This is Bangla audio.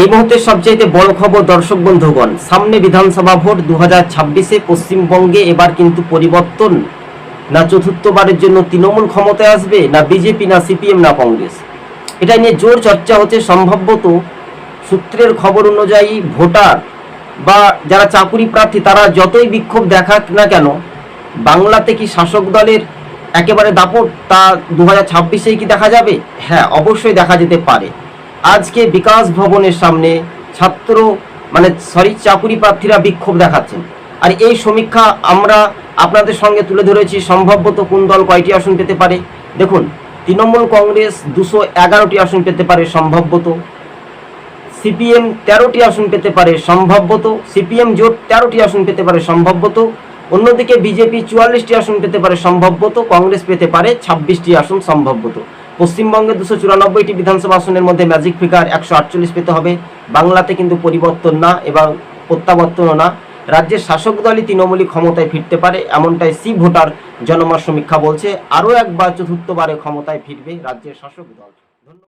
এই মুহূর্তে সবচাইতে বড় খবর দর্শক বন্ধুগণ, সামনে বিধানসভা ভোট দু হাজার ছাব্বিশে পশ্চিমবঙ্গে এবার কিন্তু পরিবর্তন। না চতুর্থবারের জন্য তৃণমূল ক্ষমতায় আসবে, না বিজেপি, না সিপিএম, না কংগ্রেস। এটা নিয়ে জোর চর্চা হচ্ছে সম্ভবত সূত্রের খবর অনুযায়ী ভোটার বা যারা চাকুরি প্রার্থী, তারা যতই বিক্ষোভ দেখাক না কেন, বাংলাতে কি শাসক দলের একেবারে দাপট, তা দু হাজার ছাব্বিশেই কি দেখা যাবে? হ্যাঁ অবশ্যই দেখা যেতে পারে। আজকে বিকাশ ভবনের সামনে ছাত্র মানে সরি চাকুরি প্রার্থীরা বিক্ষোভ দেখাচ্ছেন। আর এই সমীক্ষা আমরা আপনাদের সঙ্গে তুলে ধরেছি সম্ভবত কোন দল কয়টি আসন পেতে পারে? দেখুন, তৃণমূল কংগ্রেস দুশো এগারোটি আসন পেতে পারে সম্ভবত সিপিএম তেরোটি আসন পেতে পারে সম্ভবত সিপিএম জোট তেরোটি আসন পেতে পারে সম্ভবত অন্যদিকে বিজেপি চুয়াল্লিশটি আসন পেতে পারে সম্ভবত কংগ্রেস পেতে পারে ছাব্বিশটি আসন সম্ভবত পশ্চিমবঙ্গে দুশো চুরানব্বইটি বিধানসভা আসনের মধ্যে ম্যাজিক ফিগার একশো আটচল্লিশ পেতে হবে। বাংলাতে কিন্তু পরিবর্তন না এবং প্রত্যাবর্তনও না। রাজ্যের শাসক দলই তৃণমূলই ক্ষমতায় ফিরতে পারে, এমনটাই সি ভোটার জনমত সমীক্ষা বলছে। আরও একবার চতুর্থবারে ক্ষমতায় ফিরবে রাজ্যের শাসক দল।